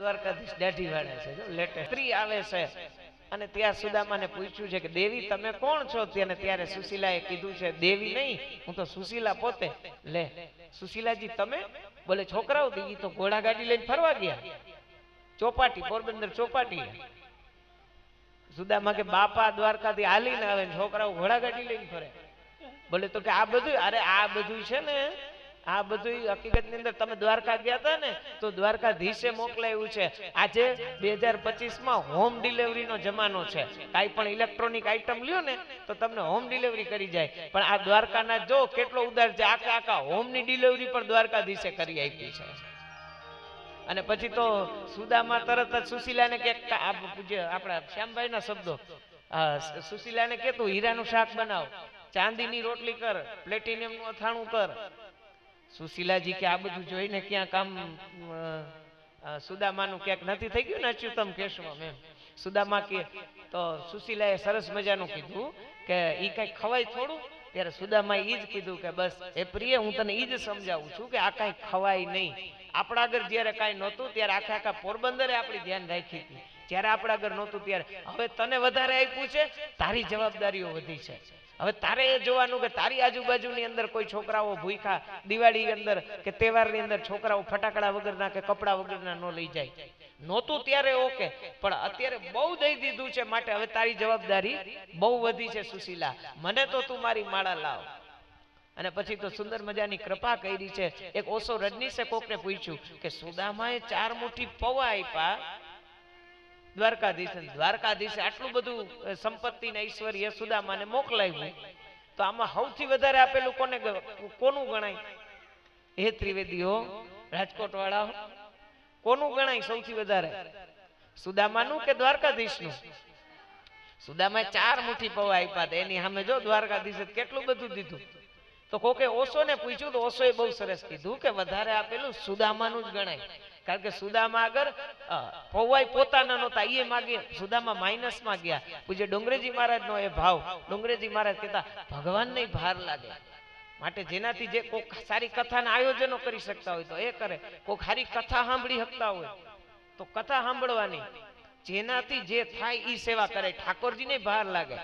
દ્વારકાધીશ દાઢી વાળે છે, જો લેટેસ્ટ સ્ત્રી આવે છે. અને ત્યાં સુદામાને પૂછ્યું છે કે, દેવી, તમે કોણ છો? તેને ત્યારે સુશીલાએ કીધું છે, દેવી નહીં, હું તો સુશીલા પોતે. લે, સુશીલાજી, તમે? બોલે, છોકરાઓ ઈ તો ઘોડા ગાડી લઈને ફરવા ગયા. ચોપાટી, પોરબંદર ચોપાટી. સુદામા કે, બાપા દ્વારકાથી હાલીને આવે છોકરાઓ ઘોડા ગાડી લઈને ફરે. બોલે, તો કે આ બધું અરે આ બધું છે ને આ બધું હકીકતની અંદર તમે દ્વારકા ગયા હતા ને, તો દ્વારકાધીશે મોકલાયું છે. આજે બે હજાર પચીસમાં હોમ ડિલિવરી નો જમાનો છે. કાંઈ પણ ઇલેક્ટ્રોનિક આઈટમ લ્યો ને, તો તમને હોમ ડિલિવરી કરી જાય. પણ આ દ્વારકાના જો કેટલો ઉદાર છે. આખા આખા હોમની ડિલિવરી પણ દ્વારકાધીશે કરી આપી છે. અને પછી તો સુદામા તરત જ સુશીલાને કે આપણા શ્યામભાઈ ના શબ્દો સુશીલાને કે તું હીરાનું શાક બનાવ. ચાંદીની રોટલી કર પ્લેટિનિયમનું અથાણું કર. સુશીલાજી કે આ બધું જોઈને ક્યાંક અ, સુદામાનું ક્યાંક નથી થઈ ગયું ને અચ્યુતમ કેશવમ એમ. સુદામા કે તો સુશીલાએ સરસ મજાનું કીધું કે એ કઈ ખવાય થોડું? ત્યારે સુદામાએ એ જ કીધું કે બસ એ પ્રિય હું તને એ જ સમજાવું છું કે આ કાંઈ ખવાય નહીં. આપણા આગળ જ્યારે કાંઈ નહોતું ત્યારે આખા આખા પોરબંદરે આપણી ધ્યાન રાખી હતી. જ્યારે આપણા આગળ નહોતું ત્યારે હવે તને વધારે આપ્યું છે? તારી જવાબદારીઓ વધી છે. હવે તારે એ જોવાનું કે તારી આજુબાજુની અંદર કોઈ છોકરાઓ ભૂખા દિવાળી અંદર કે તહેવારની અંદર છોકરાઓ ફટાકડા વગરના કે કપડા વગરના ન લઈ જાય. નહોતું ત્યારે ઓકે, પણ અત્યારે બહુ દઈ દીધું છે માટે હવે તારી જવાબદારી બહુ વધી છે સુશીલા. મને તો તું મારી માળા લાવ. અને પછી તો સુંદર મજાની કૃપા કરી છે. એક ઓસો રજનીશે કોકને પૂછ્યું કે સુદામાએ ચાર મુઠ્ઠી પૌવા આપ્યા દ્વારકાધીશ દ્વારકાધીશે આટલું બધું સંપત્તિ ને ઐશ્વર્ય સુદામાને મોકલાવ્યું, તો આમાં સૌથી વધારે આપેલું કોને કોનું ગણાય? હે ત્રિવેદીઓ રાજકોટ વાળા કોનું ગણાય સૌથી વધારે? સુદામાનું કે દ્વારકાધીશનું? સુદામાએ ચાર મુઠ્ઠી પવા આપ્યા એની સામે જો દ્વારકાધીશે કેટલું બધું દીધું? તો કોકે ઓશો ને પૂછ્યું તો ઓશોએ બહુ સરસ કીધું કે વધારે આપેલું સુદામાનું જ ગણાય. કારણ કે સુદામા આગળ અ, પૌવાય પોતાના નહોતા એ માગે સુદામા માઇનસમાં ગયા પૂજ્ય ડુંગરેજી મહારાજ નો એ ભાવ. ડુંગરેજી મહારાજ કહેતા ભગવાનને ભાર લાગે. માટે જેનાથી જે કોક સારી કથાના આયોજનો કરી શકતા હોય તો એ કરે. કોક સારી કથા સાંભળી શકતા હોય તો કથા સાંભળવાની. જેનાથી જે થાય એ સેવા કરે. ઠાકોરજીને ભાર લાગે.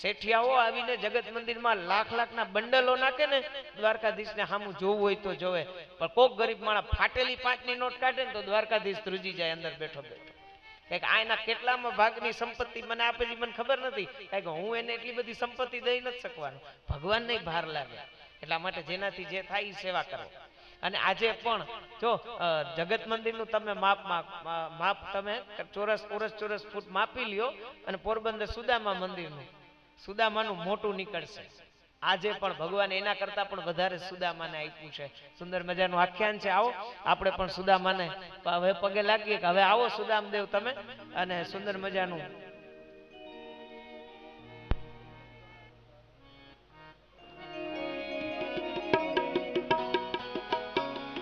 શેઠિયાઓ આવીને જગત મંદિરમાં લાખ લાખના બંડલો નાખે ને, દ્વારકાધીશને સામું જોવું હોય તો જોવે. પણ કોક ગરીબ માણસ ફાટેલી પાંચની નોટ કાઢે ને તો દ્વારકાધીશ ધ્રુજી જાય અંદર બેઠો બેઠો. કંઈક આના કેટલામાં ભાગની સંપત્તિ મને આપે છે મને ખબર નથી. કારણ કે હું એને એટલી બધી સંપત્તિ દઈ નથી શકવાનું. ભગવાનને ભાર લાગે. એટલા માટે જેનાથી જે થાય એ સેવા કરો. અને આજે પણ જો જગત મંદિરનું તમે માપ, માપ- તમે ચોરસ ચોરસ ચોરસ ફૂટ માપી લ્યો અને પોરબંદર સુદામા મંદિરનું, સુદામાનું મોટું નીકળશે. આજે પણ ભગવાન એના કરતા પણ વધારે સુદામાને આપ્યું છે. સુંદર મજાનું આખ્યાન છે. આવો, આપણે પણ સુદામાને હવે પગે લાગીએ કે હવે આવો સુદામદેવ તમે અને સુંદર મજાનું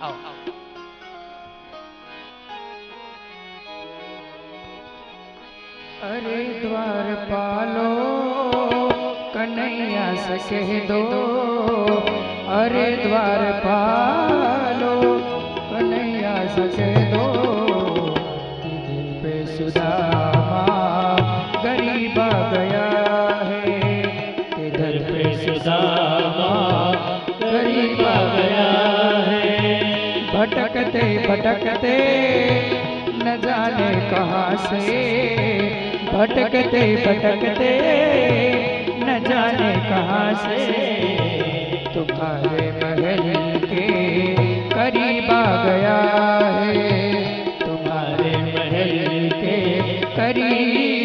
आओ अरे द्वार पालो, कन्हैया से कह दो। अरे द्वार पालो, कन्हैया से कह दो। दिल पे सुदामा गरीबा गया है। इधर पे सुदामा गरीबा गया भटकते भटकते, न जाने कहाँ से। भटकते भटकते, न जाने कहाँ से। तुम्हारे महल के करीब आ गया है। तुम्हारे महल के करीब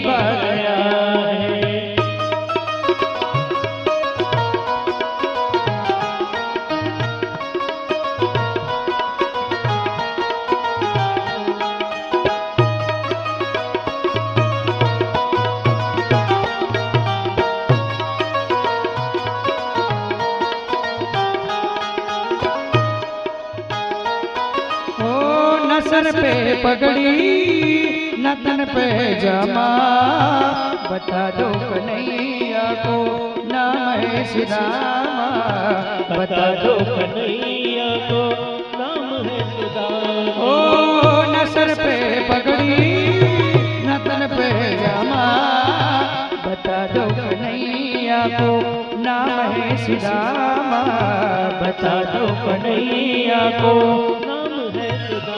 अपना सर पे पगड़ी नतन पे जमा बता दो कन्हैया को नाम है श्री रामा बता दो कन्हैया को नाम है श्री ओ न सर पे पगड़ी नतन पे जमा बता दो कन्हैया को नाम है श्री रामा बता दो कन्हैया को नाम है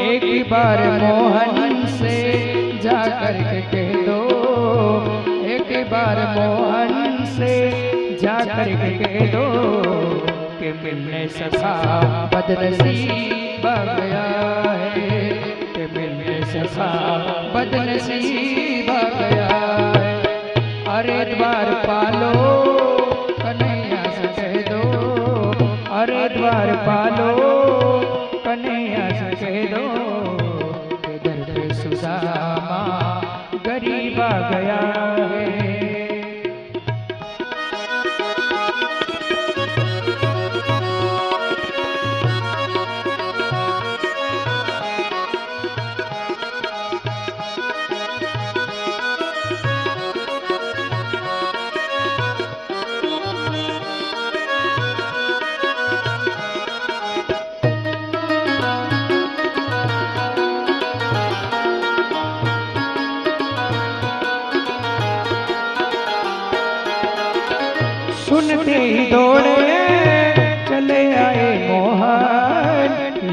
एक बार मोहन से जाकर के कह दो। एक बार मोहन से जाकर के कह दो कि मिलने सखा बदनसीब आ गया है। कि मिलने सखा बदनसीब आ गया है। अरे द्वार पालो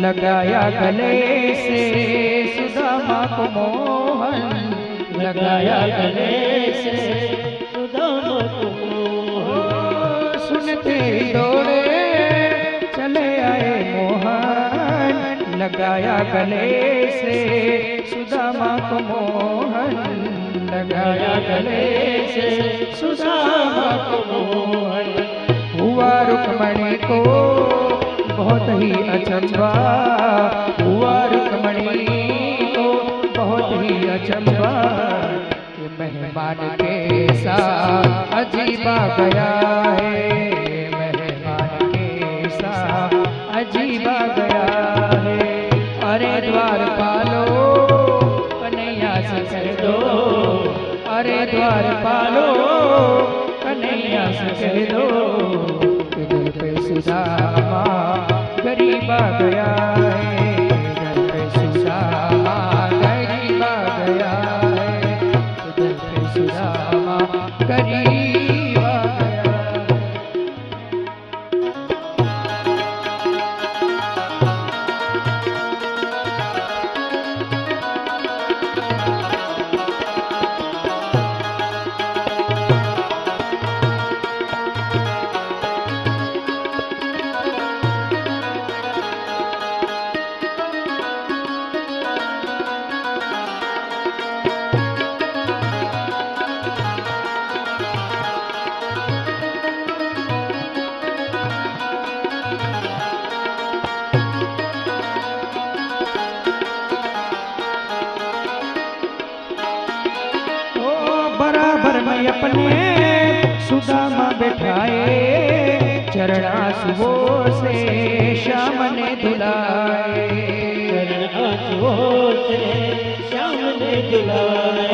लगाया गले से। सुदामा को मोहन लगाया गले से। सुदामा को मोहन। सुनते ही दौड़े चले आए मोहन। लगाया गले से। सुदामा को मोहन लगाया गले से। सुदामा को मोहन। हुआ रुक्मणी को ही अचंबा हुआ रुक्मणी को बहुत ही अचंबा। मेहमान के साथ अजीबा गया है। मेहमान के साथ अजीबा गया है। अरे द्वार पालो कन्हैया से कह दो। अरे द्वार पालो कन्हैया से कह दो। सुदामा ગરીબા ગયા. अपने सुदामा बैठाए चरणासुओं से श्याम ने दुलाए। चरण आंसुओं से श्याम ने दिलाए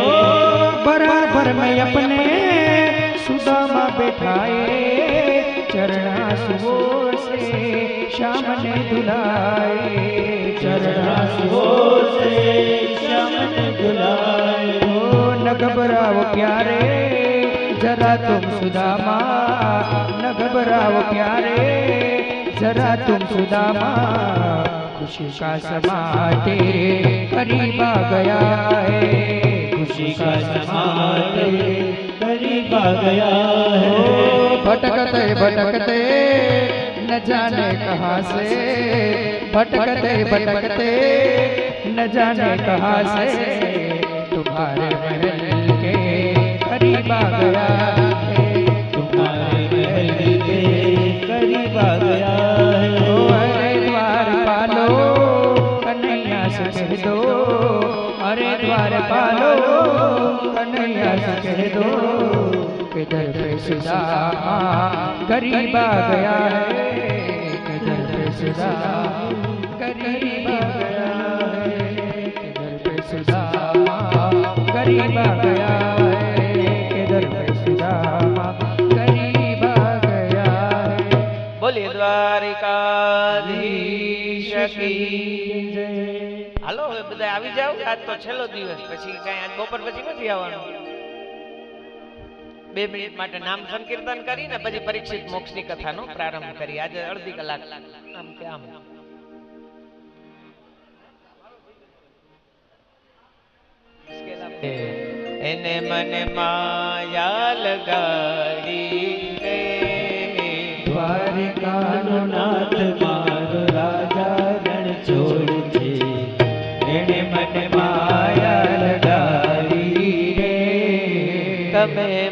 बराबर में अपने सुदामा बैठाए चरणासुओं से श्याम ने दुलाए। चरणासुओं से श्याम ने दिलाए न घबराओ प्यारे, जरा तुम सुदामा न घबराओ प्यारे, जरा तुम सुदामा खुशी का समा तेरे करीब आ गया है। खुशी का समा तेरे करीब आ गया है। भटकते भटकते, न जाने कहाँ से। भटकते भटकते, न जाने कहाँ से। तुम्हारे गरीब गया है किधर पे सुदामा गरीब गया है किधर पे सुदामा गरीब गया है બોલીએ દ્વારિકાધીશ હાલો, હવે બધા આવી જાવ આજ તો છેલ્લો દિવસ, પછી કઈ આજ બપોર પછી નથી આવવાનું. બે મિનિટ માટે નામ સંકીર્તન કરીને પછી પરીક્ષિત મોક્ષની કથાનો પ્રારંભ કરી આજે અડધી કલાક. આમ કે આમ. એને મને માયા લગાડી દ્વારિકાનો નાથ છે. એને મને માયા લગાડી રે. તમે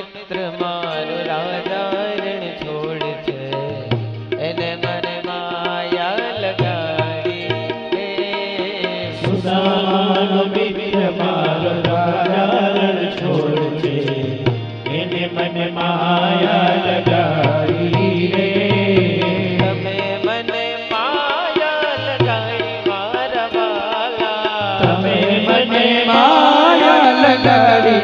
મિત્ર મારો રાજા રણ છોડ છે. એને મને માયા લગાડી. રે સુદામાનો મિત્ર મારો રાજારણ છોડ છે. એને મને માયા લગાડી રે તમે મને માયા લગાડી મારા વાલા તમે મને માયા લગાડી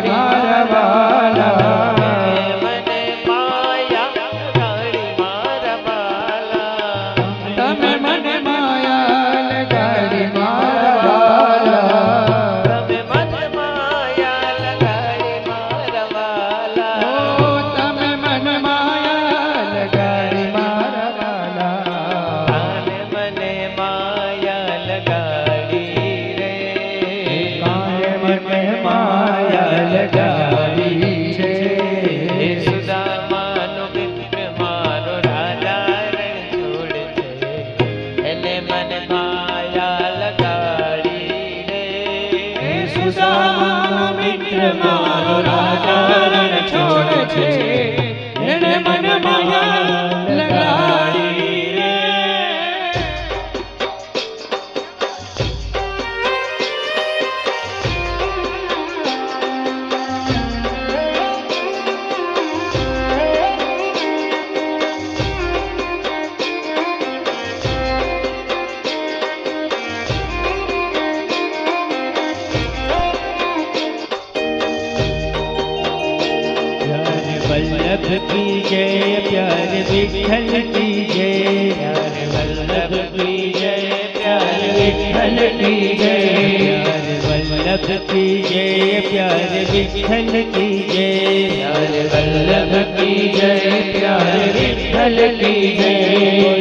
माया वल्लभ की जय प्यारे विठल की जय प्यारे वल्लभ की जय प्यारे विठल की जय प्यारे वल्लभ की जय प्यारे विठल की जय प्यारे वल्लभ की जय प्यारे विठल की जय